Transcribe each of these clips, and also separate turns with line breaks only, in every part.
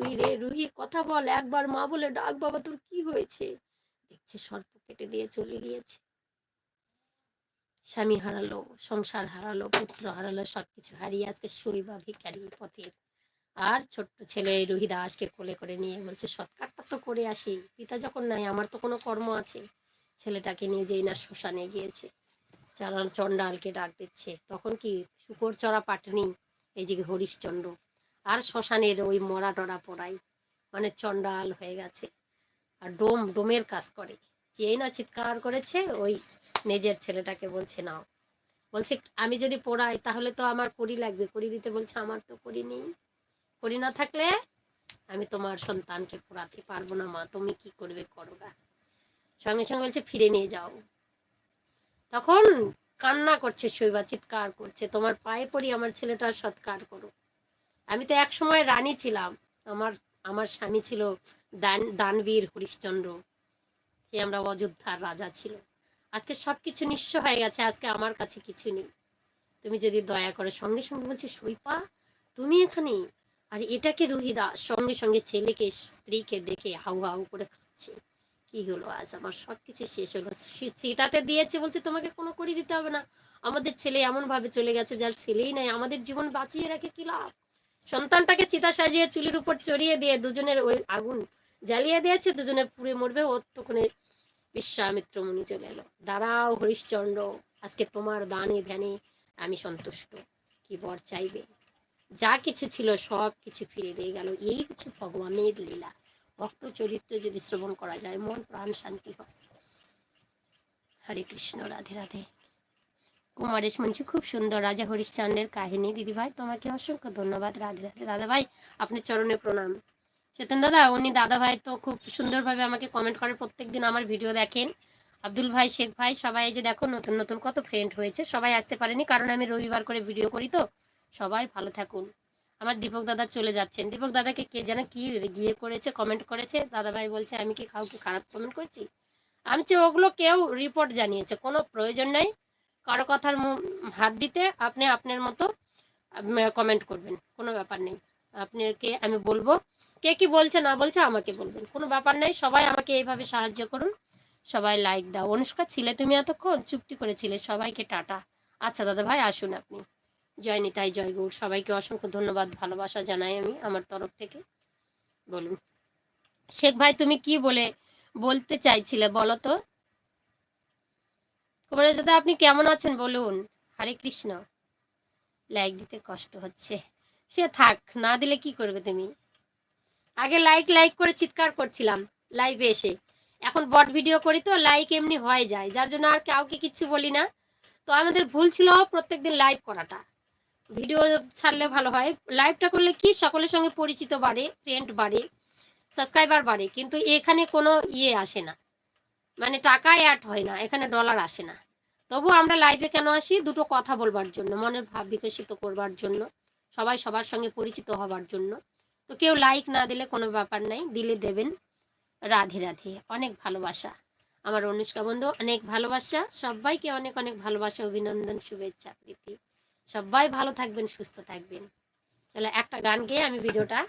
রুহি রে, রুহি, কথা বল, একবার মা বলে ডাক, বাবা তোর কি হয়েছে? দেখছে সর্প কেটে দিয়ে চলে গিয়েছে। স্বামী হারালো, সংসার হারালো, পুত্র হারালো, সবকিছু হারিয়ে আজকে শৈবা ভিখারি পথের আর ছোট্ট ছেলে রুহি দাসকে কোলে করে নিয়ে বলছে, সৎকারটা তো করে আসি, পিতা যখন নাই, আমার তো কোনো কর্ম আছে। ছেলেটাকে নিয়ে যেই না শ্মশানে গিয়েছে। চালান চণ্ডালকে ডাক দিচ্ছে, তখন কি শুকর চড়া পাটনি? এই যে হরিশচন্দ্র। আর শ্মশানের ওই মরা টরা পড়াই মানে চণ্ডাল হয়ে গেছে। আর ডোম, ডোমের কাজ করে। যেই না চিৎকার করেছে, ওই নিজের ছেলেটাকে বলছে, নাও। বলছে, আমি যদি পড়াই, তাহলে তো আমার করি লাগবে। করি দিতে বলছে, আমার তো করি নেই। করি না থাকলে আমি তোমার সন্তানকে পড়াতে পারব না, মা। তুমি কি করবে করো না সঙ্গে সঙ্গে বলছে, ফিরে নিয়ে যাও। তখন কান্না করছে শৈবা, চিৎকার করছে, তোমার পায়ে পড়ি, আমার ছেলেটার সৎকার করো। আমি তো এক সময় রানী ছিলাম। আমার আমার স্বামী ছিল দান, দানবীর হরিশ্চন্দ্র। সে আমরা অযোধ্যার রাজা ছিল। আজকে সব কিছু নিঃস্ব হয়ে গেছে, আজকে আমার কাছে কিছু নেই। তুমি যদি দয়া করে সঙ্গে সঙ্গে বলছে, সৈপা, তুমি এখানে? আর এটাকে রুহিদা? সঙ্গে সঙ্গে ছেলেকে, স্ত্রীকে দেখে হাউ হাউ করে খাচ্ছে কি হলো আজ? আমার সব কিছু শেষ হলো। সীতাতে দিয়েছে বলছে, তোমাকে কোনো করে দিতে হবে না। আমাদের ছেলে এমন ভাবে চলে গেছে, যার ছেলেই নাই। আমাদের জীবন বাঁচিয়ে রাখে কি লাভ? সন্তানটাকে চিতা সাজিয়ে চুলির উপর চড়িয়ে দিয়ে দুজনের ওই আগুন জ্বালিয়ে দিয়েছে দুজনে পুড়ে মরবে। ও তখনই বিশ্বামিত্র মুনি চলে এলো। দাঁড়াও হরিশ্চন্দ্র, আজকে তোমার দানে ধ্যানে আমি সন্তুষ্ট। কি বর চাইবে? যা কিছু ছিল সব কিছু ফিরে দিয়ে গেল। এই হচ্ছে ভগবানের লীলা। ভক্ত চরিত্র যদি শ্রবণ করা যায়, মন প্রাণ শান্তি হয়। হরে কৃষ্ণ, রাধে রাধে। কুমারেশ মঞ্চে খুব সুন্দর রাজা হরিশ্চন্দ্রের কাহিনী। দিদি ভাই তোমাকে অসংখ্য ধন্যবাদ, রাধে রাধে। দাদা ভাই আপনার চরণে প্রণাম। চেতন দাদা, উনি দাদা ভাই তো খুব সুন্দরভাবে আমাকে কমেন্ট করে, প্রত্যেকদিন আমার ভিডিও দেখেন। আব্দুল ভাই, শেখ ভাই, সবাই যে দেখো, নতুন নতুন কত ফ্রেন্ড হয়েছে। সবাই আসতে পারেনি, কারণ আমি রবিবার করে ভিডিও করি তো। সবাই ভালো থাকুন। আমার দীপক দাদা চলে যাচ্ছেন। দীপক দাদাকে কে যেন কি গিয়ে করেছে কমেন্ট করেছে। দাদা ভাই বলছে, আমি কি কাউকে খারাপ কমেন্ট করছি? আমি যে ওগুলো কেউ রিপোর্ট জানিয়েছে, কোনো প্রয়োজন নাই। কারও কথার হাত দিতে আপনি আপনার মতো কমেন্ট করবেন। কোনো ব্যাপার নেই। আপনাকে আমি বলব, কে কি বলছে, না বলছে আমাকে বলবেন। কোনো ব্যাপার নেই, সবাই আমাকে এইভাবে সাহায্য করুন। সবাই লাইক দাও। অনুষ্কা, ছিলে তুমি এতক্ষণ? চুক্তি করেছিলে সবাইকে টাটা। আচ্ছা দাদা ভাই, আসুন আপনি। জয় নিতাই, জয় গৌর। সবাইকে অসংখ্য ধন্যবাদ, ভালোবাসা জানাই আমি আমার তরফ থেকে। বলুন। শেখ ভাই, তুমি কি বলে, বলতে চাইছিলে বলো তো? কুমারের দাদা, আপনি কেমন আছেন বলুন? হরে কৃষ্ণ। লাইক দিতে কষ্ট হচ্ছে। সে থাক, না দিলে কি করবে তুমি? আগে লাইক লাইক করে চিৎকার করছিলাম লাইভে এসে। এখন বট ভিডিও করি তো লাইক এমনি হয়ে যায়। যার জন্য আর কাউকে কিচ্ছু বলি না। তো আমাদের ভুল ছিল প্রত্যেকদিন লাইভ করাটা। ভিডিও ছাড়লে ভালো হয়। লাইভটা করলে কি? সকলের সঙ্গে পরিচিত বাড়ে ফ্রেন্ড বাড়ে সাবস্ক্রাইবার বাড়ে। কিন্তু এখানে কোনো ইয়ে আসে না। মানে টাকা অ্যাড হয় না, এখানে ডলার আসে না। তবু আমরা লাইভে কেন আসি? দুটো কথা বলবার জন্য, মনের ভাব বিকশিত করবার জন্য, সবাই সবার সঙ্গে পরিচিত হবার জন্য। তো কেউ লাইক না দিলে কোনো ব্যাপার নাই, দিলে দেবেন। রাধে রাধে, অনেক ভালোবাসা। আমার অনুষ্কা বন্ধু, অনেক ভালোবাসা। সবাইকে অনেক অনেক ভালোবাসা, অভিনন্দন, শুভেচ্ছা, প্রীতি। সবাই ভালো থাকবেন, সুস্থ থাকবেন। চলো একটা গান গেয়ে আমি ভিডিওটা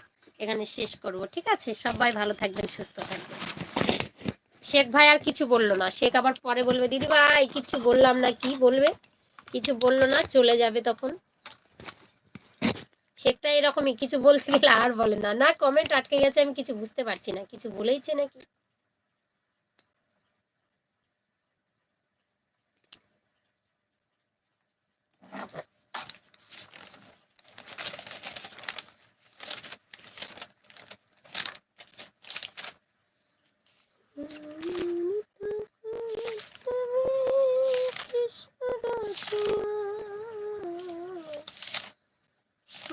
এখানে শেষ করব, ঠিক আছে? সবাই ভালো থাকবেন, সুস্থ থাকবেন। শেখ ভাই আর কিছু বলল না। শেখ আবার পরে বলবে, দিদি ভাই, কিছু বললাম না, কি বলবে? কিছু বলল না, চলে যাবে তখন। শেখটা এরকমই, কিছু বলতে গেলে আর বলে না। না কমেন্ট আটকে গেছে, আমি কিছু বুঝতে পারছি না, কিছু বলেইছে নাকি?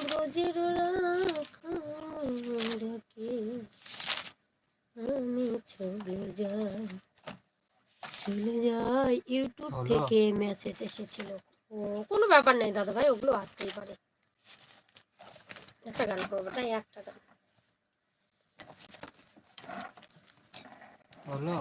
ব্রজের রাখাকে আমি চলে যাই চলে যাই ইউটিউব থেকে মেসেজ এসেছিল। ও কোনো ব্যাপার নাই দাদা ভাই ওগুলো আসতেই পারে। একটা গান করব তাই একটা গান।
বলো